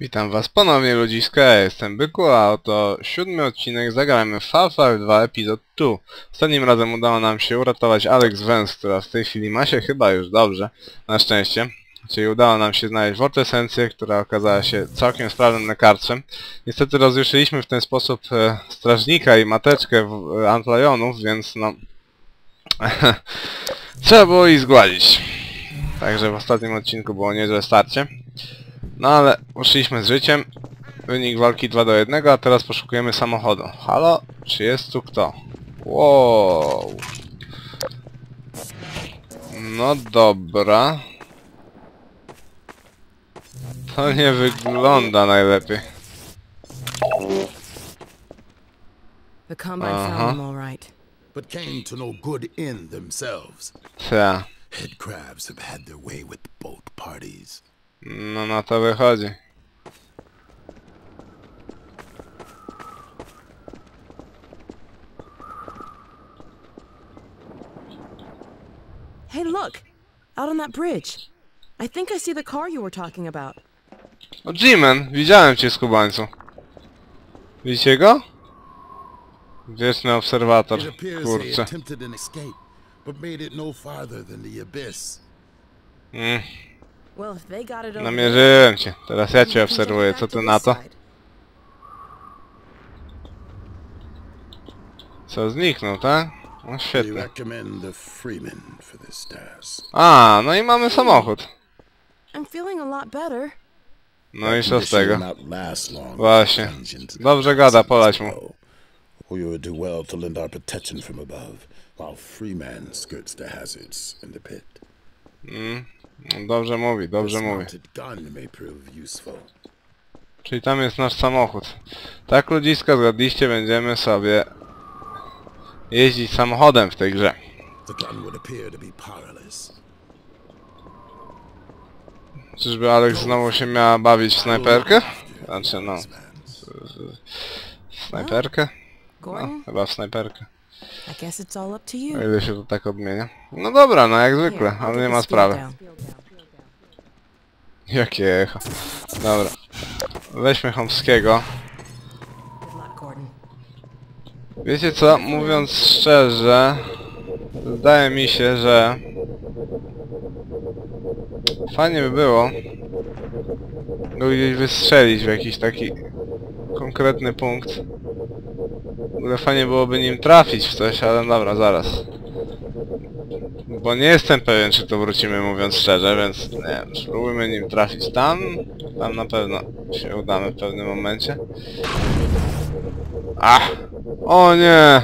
Witam was ponownie ludziska, ja jestem Byku, a oto siódmy odcinek zagramy w Half-Life 2 epizod 2. Ostatnim razem udało nam się uratować Alex Vance, która w tej chwili ma się chyba już dobrze, na szczęście. Czyli udało nam się znaleźć Vortesencję, która okazała się całkiem sprawnym lekarstwem. Niestety rozjuszyliśmy w ten sposób e, strażnika i mateczkę w, e, więc no... Trzeba było ich zgładzić. Także w ostatnim odcinku było niezłe starcie. No ale uszliśmy z życiem. Wynik walki 2 do 1, a teraz poszukujemy samochodu. Halo? Czy jest tu kto? Wow. No dobra. To nie wygląda najlepiej. Right. but came to no good end themselves. Ta. Head crabs have had their way with both parties. No na to wychodzi. Hey, look! Out on that bridge. I think I see the car you were talking about. O Jimen, widziałem cię skubańcu. Widzicie go? Wieczny obserwator. It appears they Kurczę. attempted an escape, but made it no farther than the abyss. Mm, namierzyłem cię. Teraz ja cię obserwuję. Co ty na to. Co, zniknął, tak? No świetnie. A, no i mamy samochód. No i co z tego? Właśnie. Dobrze gada, polać mu. We would do well to lend our protection from above, while Freeman skirts the hazards in the pit. No, Dobrze mówi, dobrze mówi. Czyli tam jest nasz samochód. Tak ludziska zgadliście, będziemy sobie jeździć samochodem w tej grze. Czyżby Alex znowu się miała bawić w snajperkę? Znaczy no, w snajperkę? No, chyba w snajperkę. O ile się to tak odmienia. No dobra, no jak zwykle, ale nie ma sprawy. Jakie echo. Dobra. Weźmy Gordon. Wiecie co, mówiąc szczerze, zdaje mi się, że fajnie by było go gdzieś wystrzelić w jakiś taki konkretny punkt. W ogóle fajnie byłoby nim trafić w coś, ale dobra, zaraz. Bo nie jestem pewien, czy to wrócimy, mówiąc szczerze, więc nie wiem, spróbujmy nim trafić tam. Tam na pewno się udamy w pewnym momencie. Ach! O nie!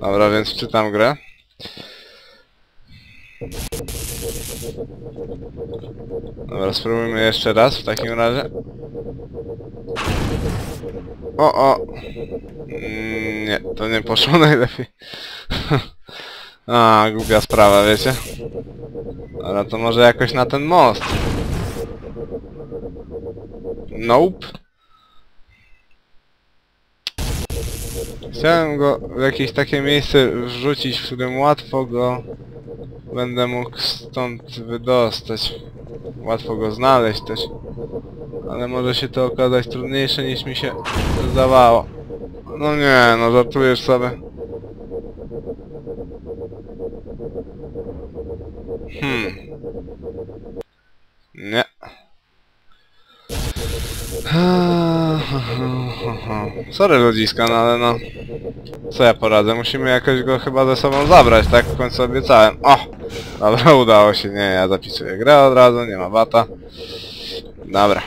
Dobra, więc czytam grę. Dobra, spróbujmy jeszcze raz w takim razie. O, o! Mm, Nie, to nie poszło najlepiej. A, głupia sprawa, wiecie? Dobra, to może jakoś na ten most. Nope. Chciałem go w jakieś takie miejsce wrzucić, w którym łatwo go będę mógł stąd wydostać. Łatwo go znaleźć też. Ale może się to okazać trudniejsze niż mi się zdawało. No nie, no żartujesz sobie. Hmm. Nie. Sorry ludziska, no ale no... Co ja poradzę? Musimy jakoś go chyba ze sobą zabrać, tak? W końcu obiecałem. O! Dobra, udało się. Nie, ja zapisuję grę od razu, nie ma bata. Dobra.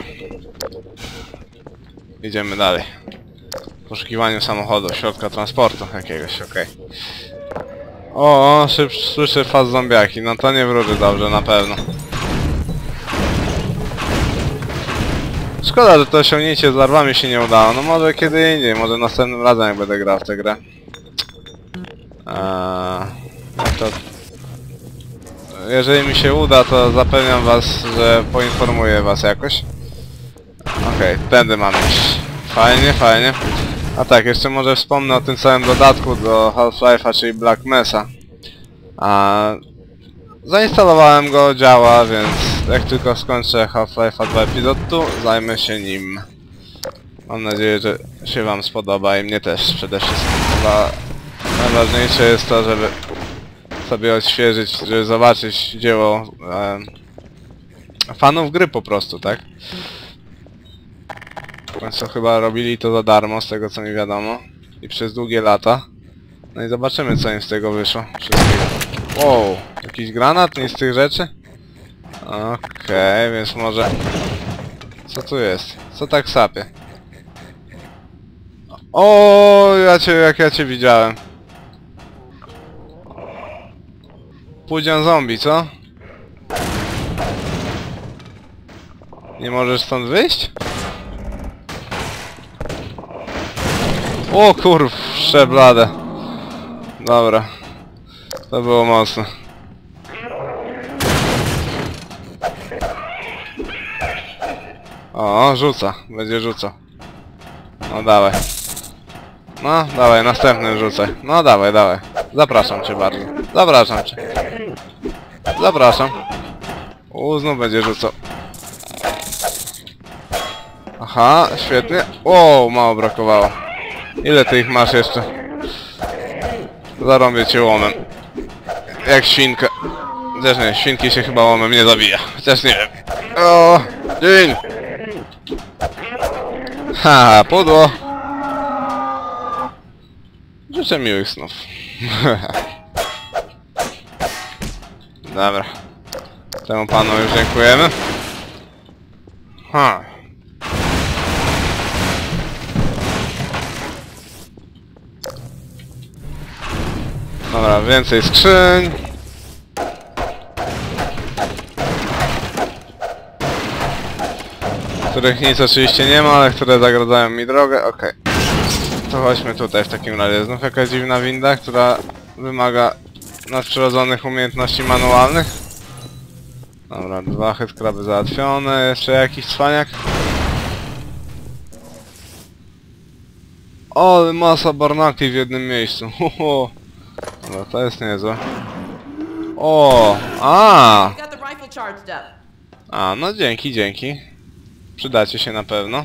Idziemy dalej. W poszukiwaniu samochodu, środka transportu jakiegoś, okej. O, o, szyb, słyszę faz zombiaki. No to nie wróży dobrze, na pewno. Szkoda, że to osiągnięcie z larwami się nie udało. No może kiedy indziej, może następnym razem jak będę grał w tę grę. Eee, to... Jeżeli mi się uda, to zapewniam was, że poinformuję was jakoś. Okej, tędy mam iść. Fajnie, fajnie. A tak, jeszcze może wspomnę o tym całym dodatku do Half-Life'a, czyli Black Mesa. A Zainstalowałem go, działa, więc jak tylko skończę Half-Life'a 2 epizod tu, zajmę się nim. Mam nadzieję, że się wam spodoba i mnie też przede wszystkim. Chyba najważniejsze jest to, żeby sobie odświeżyć, żeby zobaczyć dzieło e, fanów gry po prostu, tak? Końcu chyba robili to za darmo, z tego co mi wiadomo. I przez długie lata. No i zobaczymy co im z tego wyszło. Wszystkiego. Wow, jakiś granat? Nie z tych rzeczy? Okej, więc może... Co tu jest? Co tak sapie? O, ja cię, jak ja cię widziałem. Pójdzie zombie, co? Nie możesz stąd wyjść? O kurw, szczeblade. Dobra. To było mocne. O, rzuca. Będzie rzucał. No dawaj. No, dawaj, następny rzucaj. No dawaj, dawaj. Zapraszam cię bardzo. Zapraszam cię. Zapraszam. U, znów będzie rzucał. Aha, świetnie. O, mało brakowało. Ile ty ich masz jeszcze? Zarąbię cię łomem. Jak świnkę. Chociaż nie, świnki się chyba łomem nie zabija. Chociaż nie wiem. O, dzień! Ha, pudło! Życzę miłych snów. Dobra. Temu panu już dziękujemy. Ha. Dobra, więcej skrzyń. Których nic oczywiście nie ma, ale które zagradzają mi drogę. Okej. To chodźmy tutaj w takim razie. Znów jakaś dziwna winda, która wymaga nadprzyrodzonych umiejętności manualnych. Dobra, dwa headcraby załatwione. Jeszcze jakiś cwaniak. O, masa barnakli w jednym miejscu. Hoho. Dobra, to jest niezłe. O, a, a, no dzięki, dzięki. Przydacie się na pewno.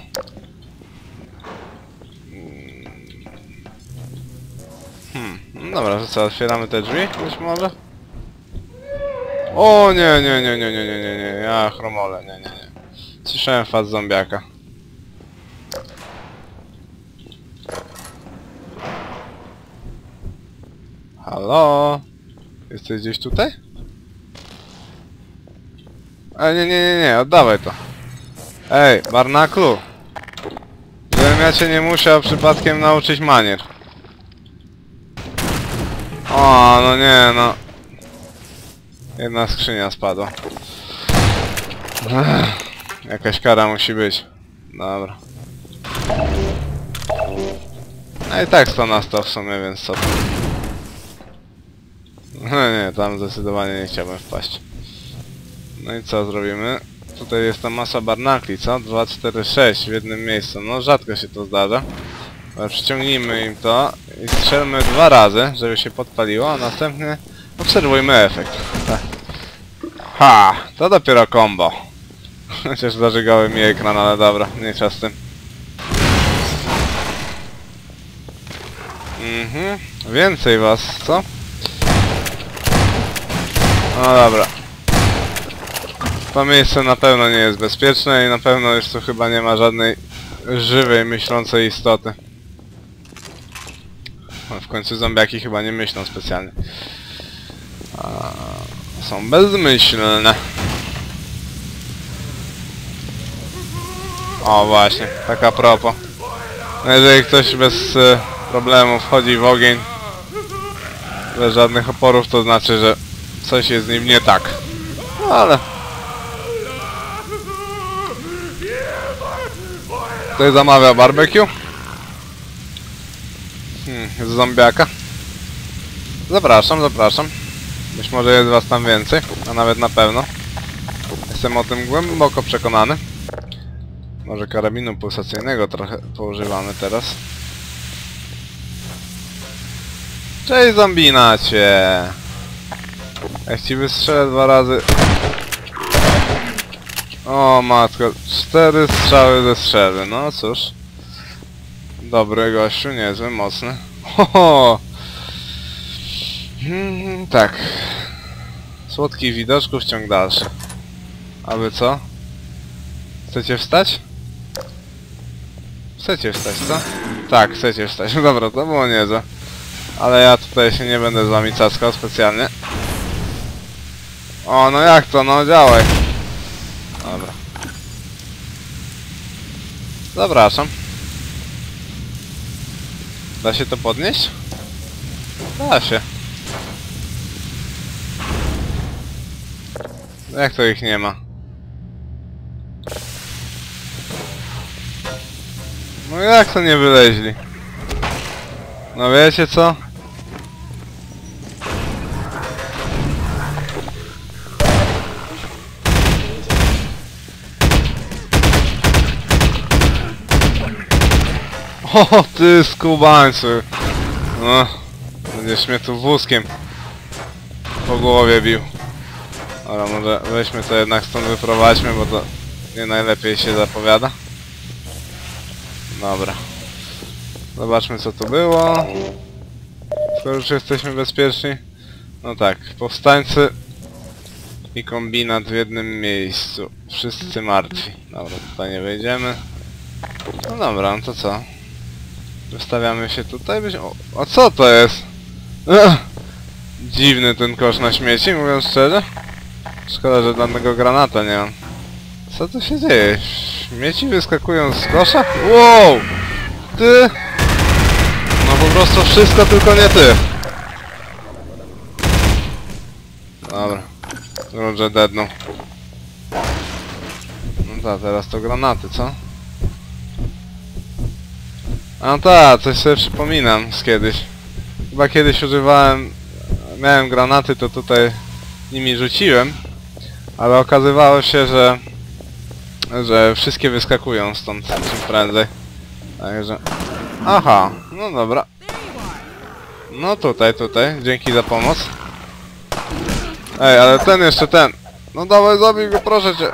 Hmm, no dobra, to co, otwieramy te drzwi? Być może? O nie, nie, nie, nie, nie, nie, nie, nie, ja chromole, nie, nie, nie. Słyszałem faz zombiaka. Halo? Jesteś gdzieś tutaj? Ej, nie, nie, nie, nie, oddawaj to. Ej, Barnaklu! Żebym ja cię nie musiał przypadkiem nauczyć manier. O, no nie, no. Jedna skrzynia spadła. Ech, jakaś kara musi być. Dobra. No i tak 100 na 100 w sumie, więc co. No nie, tam zdecydowanie nie chciałbym wpaść. No i co zrobimy? Tutaj jest ta masa barnakli, co? 2, 4, 6 w jednym miejscu. No rzadko się to zdarza. Ale przyciągnijmy im to i strzelmy dwa razy, żeby się podpaliło, a następnie obserwujmy efekt. Tak. Ha! To dopiero combo. Chociaż zażygały mi ekran, ale dobra, mniejsza z tym. Mhm. Więcej was, co? No dobra. To miejsce na pewno nie jest bezpieczne i na pewno już tu chyba nie ma żadnej żywej, myślącej istoty. No, w końcu zombiaki chyba nie myślą specjalnie. Są bezmyślne. O właśnie, taka propos. No jeżeli ktoś bez e, problemu wchodzi w ogień, bez żadnych oporów, to znaczy, że coś jest z nim nie tak. No ale... Ktoś zamawia barbecue? Hmm, z zombiaka? Zapraszam, zapraszam. Być może jest was tam więcej, a nawet na pewno. Jestem o tym głęboko przekonany. Może karabinu pulsacyjnego trochę poużywamy teraz. Cześć zombinacie! Jak ci wystrzelę dwa razy... O matko, cztery strzały ze strzelby, no cóż. Dobry gościu, niezły, mocny. Ho, ho. Hmm, tak. Słodki widoczków ciąg dalszy. A wy co? Chcecie wstać? Chcecie wstać, co? Tak, chcecie wstać. Dobra, to było niezłe. Ale ja tutaj się nie będę z wami caskał specjalnie. O, no jak to, no działaj. Dobra. Zapraszam. Da się to podnieść? Da się. Jak to ich nie ma? No jak to nie wyleźli? No wiecie co? O ty skubańcu! No, będziesz mnie tu wózkiem po głowie bił. Ale może weźmy to jednak stąd wyprowadźmy, bo to nie najlepiej się zapowiada. Dobra. Zobaczmy co tu było. Skoro już jesteśmy bezpieczni. No tak, powstańcy i kombinat w jednym miejscu. Wszyscy martwi. Dobra, tutaj nie wejdziemy. No dobra, no to co? Wystawiamy się tutaj. byś- O, a co to jest? Ech, dziwny ten kosz na śmieci, mówiąc szczerze. Szkoda, że żadnego granata nie mam. Co tu się dzieje? Śmieci wyskakują z kosza? Wow! Ty! No po prostu wszystko, tylko nie ty. Dobra. Roger deadnął. No tak, teraz to granaty, co? A no tak, coś sobie przypominam z kiedyś. Chyba kiedyś używałem... Miałem granaty, to tutaj nimi rzuciłem. Ale okazywało się, że... Że wszystkie wyskakują stąd czym prędzej. Także... Aha, no dobra. No tutaj, tutaj. Dzięki za pomoc. Ej, ale ten jeszcze ten. No dawaj, zabij go, proszę cię.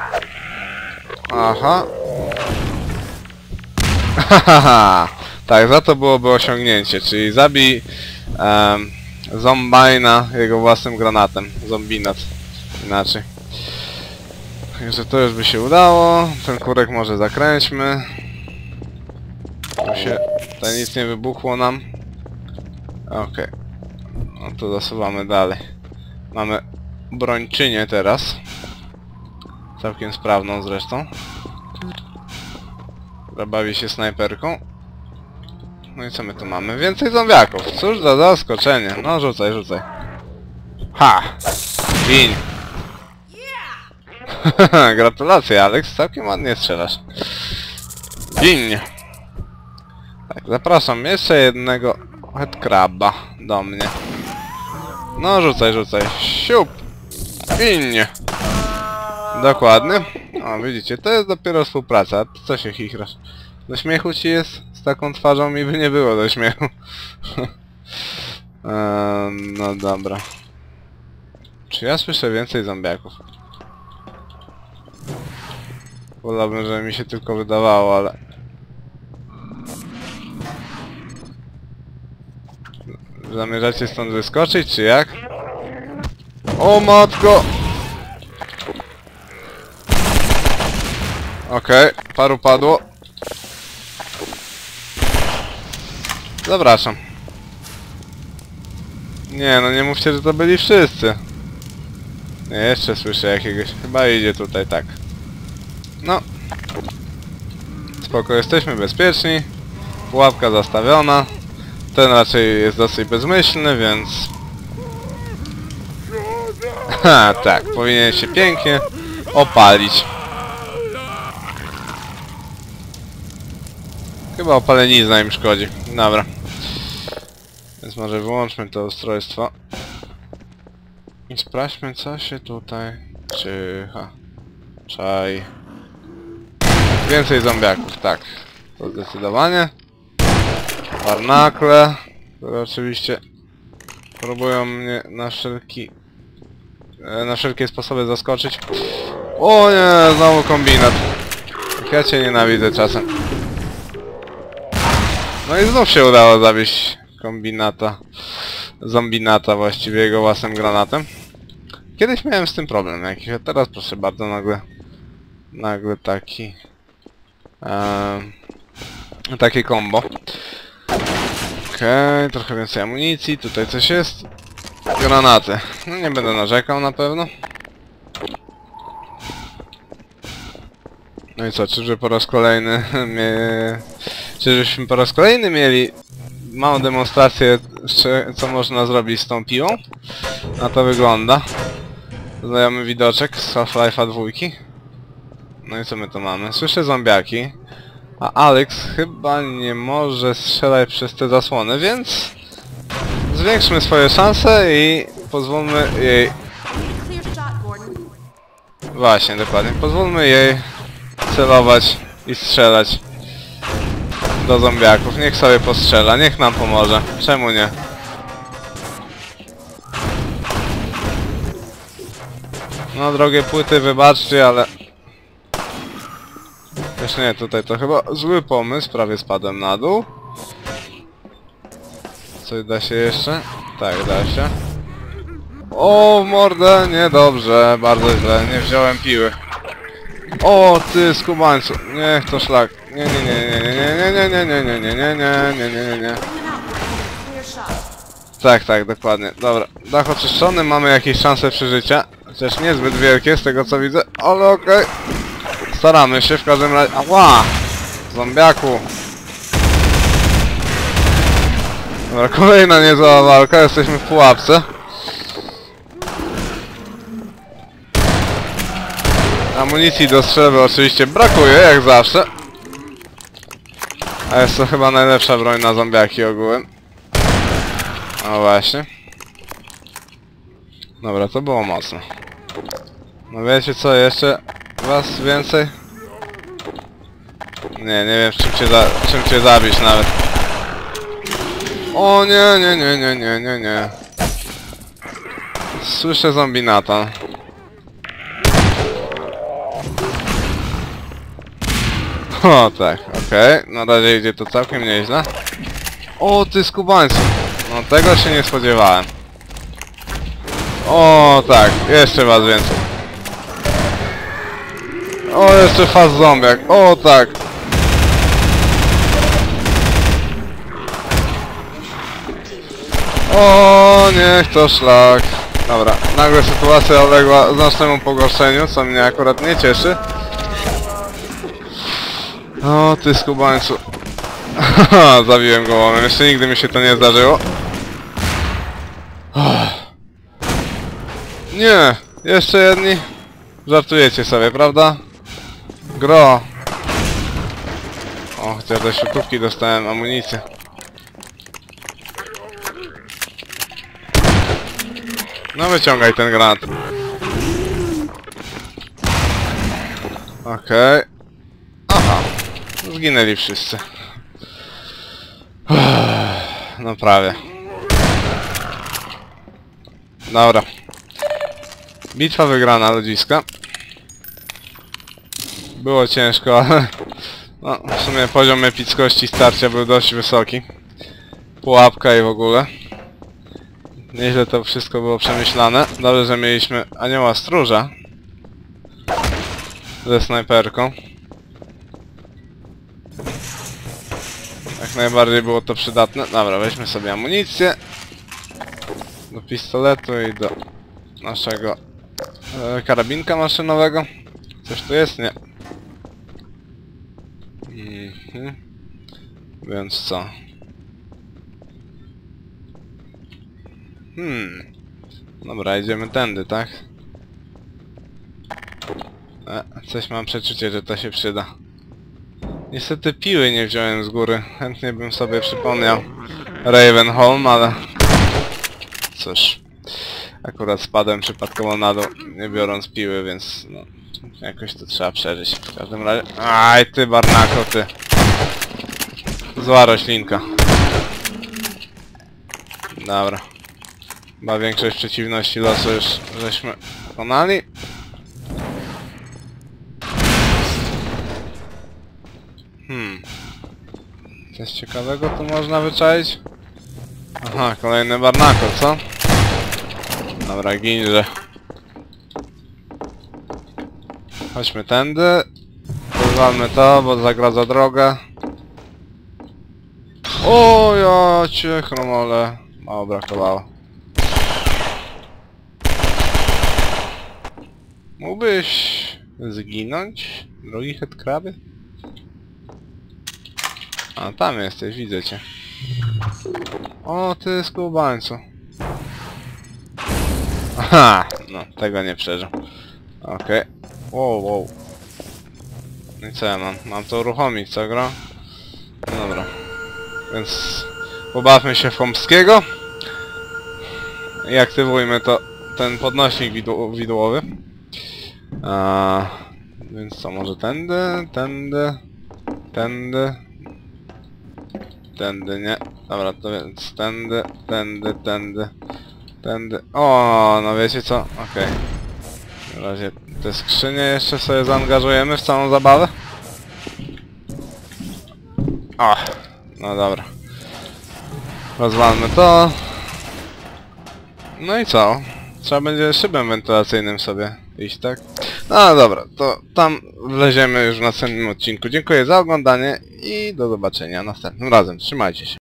Aha. Hahaha. Tak, za to byłoby osiągnięcie, czyli zabij um, jego własnym granatem. Zombinat. Inaczej. Także to już by się udało. Ten kurek może zakręćmy. Tu się... Tutaj nic nie wybuchło nam. Okej. No to zasuwamy dalej. Mamy brończynię teraz. Całkiem sprawną zresztą. Która bawi się snajperką. No i co my tu mamy? Więcej zombiaków. Cóż za zaskoczenie. No rzucaj, rzucaj. Ha! Win! Gratulacje, Alex. Całkiem ładnie strzelasz. Win! Tak, zapraszam jeszcze jednego headcraba do mnie. No rzucaj, rzucaj. Siup! Win! Dokładnie. O, widzicie, to jest dopiero współpraca. Co się chichrasz? Do śmiechu ci jest? Z taką twarzą mi by nie było do śmiechu. Ehm, no dobra. Czy ja słyszę więcej zombiaków? Wolałbym, żeby mi się tylko wydawało, ale... Zamierzacie stąd wyskoczyć, czy jak? O matko! Okej, paru padło. Zapraszam. Nie, no nie mówcie, że to byli wszyscy. Nie, jeszcze słyszę jakiegoś. Chyba idzie tutaj, tak. No. Spoko, jesteśmy bezpieczni. Pułapka zastawiona. Ten raczej jest dosyć bezmyślny, więc... Ha, tak, powinien się pięknie opalić. Chyba opalenizna im szkodzi. Dobra. Więc może wyłączmy to ustrojstwo. I sprawdźmy co się tutaj... Czyha. Czaj. Więcej zombiaków, tak. To zdecydowanie. Barnakle, które oczywiście próbują mnie na wszelki... e, na wszelkie sposoby zaskoczyć. O nie, znowu kombinat. Jak Ja cię nienawidzę czasem. No i znów się udało zabić kombinata. Zombinata właściwie jego własnym granatem. Kiedyś miałem z tym problem jakiś, a teraz proszę bardzo nagle... Nagle taki... em, takie combo. Okej, trochę więcej amunicji, tutaj coś jest. Granaty. No nie będę narzekał na pewno. No i co, czyżby po raz kolejny. Czyżbyśmy po raz kolejny mieli małą demonstrację, co można zrobić z tą piłą? Na to wygląda. Znajomy widoczek z Half-Life'a dwójki. No i co my tu mamy? Słyszę zombiaki. A Alex chyba nie może strzelać przez te zasłony, więc... Zwiększmy swoje szanse i pozwólmy jej... Właśnie, dokładnie. Pozwólmy jej celować i strzelać do zombiaków. Niech sobie postrzela, niech nam pomoże. Czemu nie? No drogie płyty, wybaczcie, ale... Też nie, tutaj to chyba zły pomysł, prawie spadłem na dół. Coś da się jeszcze? Tak, da się. O, mordę, niedobrze, bardzo źle, nie wziąłem piły. O, ty skubańcu, niech to szlak. Nie, nie, nie, nie, nie, nie, nie, nie, nie, nie, nie, nie, nie, nie, nie, nie. Tak, tak, dokładnie. Dobra, dach oczyszczony, mamy jakieś szanse przeżycia. Chociaż niezbyt wielkie z tego co widzę, ale okej. Staramy się w każdym razie. Ała! Zombiaku! Dobra, kolejna niezła walka, jesteśmy w pułapce. Amunicji do strzelby oczywiście brakuje, jak zawsze. A jest to chyba najlepsza broń na zombiaki ogółem. O właśnie. Dobra, to było mocne. No wiecie co, jeszcze was więcej? Nie, nie wiem czym cię, czym cię zabić nawet. O nie, nie, nie, nie, nie, nie, nie. Słyszę zombinata. O tak, okej. Na razie idzie to całkiem nieźle. O ty skubańcu. No tego się nie spodziewałem. O tak, jeszcze was więcej. O jeszcze faz zombiak. O tak. O niech to szlak. Dobra, nagle sytuacja uległa znacznemu pogorszeniu, co mnie akurat nie cieszy. O ty skubańcu. Haha, zabiłem go łomem. Jeszcze nigdy mi się to nie zdarzyło. Nie, jeszcze jedni. Żartujecie sobie, prawda? Gro. O, chociaż ze śrutówki dostałem amunicję. No wyciągaj ten granat. Okej. Aha. Zginęli wszyscy. No prawie. Dobra. Bitwa wygrana, ludziska. Było ciężko, ale... No, w sumie poziom epickości starcia był dość wysoki. Pułapka i w ogóle. Nieźle to wszystko było przemyślane. Dobrze, że mieliśmy anioła stróża. Ze snajperką. Jak najbardziej było to przydatne. Dobra, weźmy sobie amunicję. Do pistoletu i do naszego e, karabinka maszynowego. Coś tu jest? Nie. Mhm. Więc co? Hmm. Dobra, idziemy tędy, tak? E, coś mam przeczucie, że to się przyda. Niestety piły nie wziąłem z góry. Chętnie bym sobie przypomniał Ravenholm, ale... Cóż. Akurat spadłem przypadkowo na dół, nie biorąc piły, więc no... Jakoś to trzeba przeżyć. W każdym razie... Aj ty barnako, ty. Zła roślinka. Dobra. Chyba większość przeciwności losu już żeśmy pokonali. Hmm. Coś ciekawego tu można wyczaić? Aha, kolejny barnakel, co? Dobra, ginże. Chodźmy tędy. Pozwalmy to, bo zagradza drogę. O, ja cię chromole. Mało brakowało. Mógłbyś zginąć, drogi headcrabby? A, tam jesteś, widzę cię. O, ty skubańcu. Aha, no, tego nie przeżył. Okej. Wow, wow. No i co ja mam? Mam to uruchomić, co gra? No dobra. Więc pobawmy się w. I aktywujmy to ten podnośnik widło widłowy. A, więc co, może tędy, tędy, tędy, tędy, nie. Dobra, to więc tędy, tędy, tędy, tędy. O, no wiecie co? Okej. W razie te skrzynie jeszcze sobie zaangażujemy w całą zabawę. O, no dobra. Rozwalmy to. No i co? Trzeba będzie szybem wentylacyjnym sobie iść, tak? No dobra, to tam wleziemy już w następnym odcinku. Dziękuję za oglądanie i do zobaczenia następnym razem. Trzymajcie się.